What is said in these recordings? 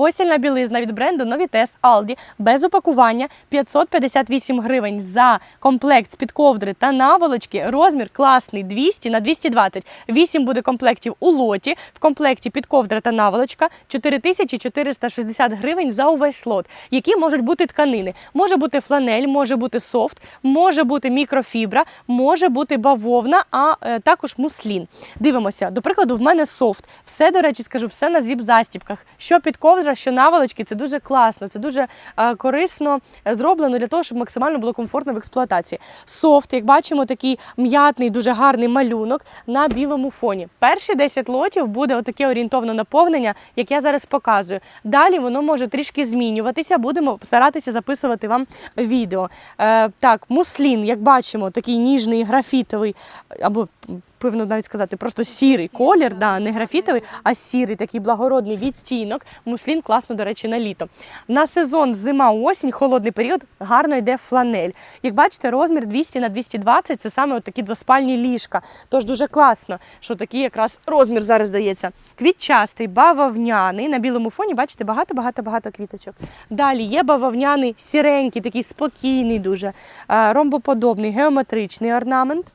Постільна білизна від бренду Novitez Aldi без упакування 558 гривень за комплект з-під ковдри та наволочки. Розмір класний 200 на 220. 8 буде комплектів у лоті. В комплекті під ковдра та наволочка 4460 гривень за увесь лот. Які можуть бути тканини? Може бути фланель, може бути софт, може бути мікрофібра, може бути бавовна, а е, також муслін. Дивимося, до прикладу, в мене софт. Все, до речі, скажу, все на зіп-застіпках. Що під ковдра, що наволочки, це дуже класно, це дуже е, корисно е, зроблено для того, щоб максимально було комфортно в експлуатації. Софт, як бачимо, такий м'ятний, дуже гарний малюнок на білому фоні. Перші 10 лотів буде отаке орієнтовне наповнення, як я зараз показую. Далі воно може трішки змінюватися. Будемо старатися записувати вам відео. Е, так, муслін, як бачимо, такий ніжний графітовий або певно навіть сказати, просто сірий колір, да, не графітовий, а сірий, такий благородний відтінок. Муслін класно, до речі, на літо. На сезон зима-осінь, холодний період, гарно йде фланель. Як бачите, розмір 200 на 220 це саме от такі двоспальні ліжка. Тож дуже класно, що такий якраз розмір зараз дається. Квітчастий, бавовняний. На білому фоні, бачите, багато-багато-багато квіточок. Далі є бавовняний, сіренький, такий спокійний, дуже е, ромбоподобний, геометричний орнамент.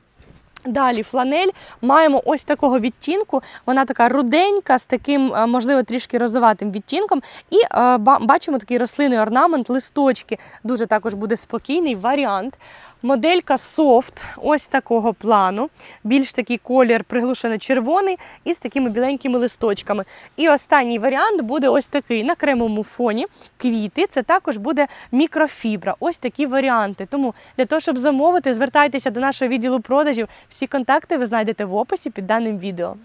Далі фланель маємо ось такого відтінку. Вона така руденька, з таким, е, можливо, трішки розоватим відтінком. І е, бачимо такий рослинний орнамент, листочки. Дуже також буде спокійний варіант. Моделька софт, ось такого плану. Більш такий колір приглушено червоний і з такими біленькими листочками. І останній варіант буде ось такий на кремовому фоні. Квіти. Це також буде мікрофібра. Ось такі варіанти. Тому для того, щоб замовити, звертайтеся до нашого відділу продажів. Всі контакти ви знайдете в описі під даним відео.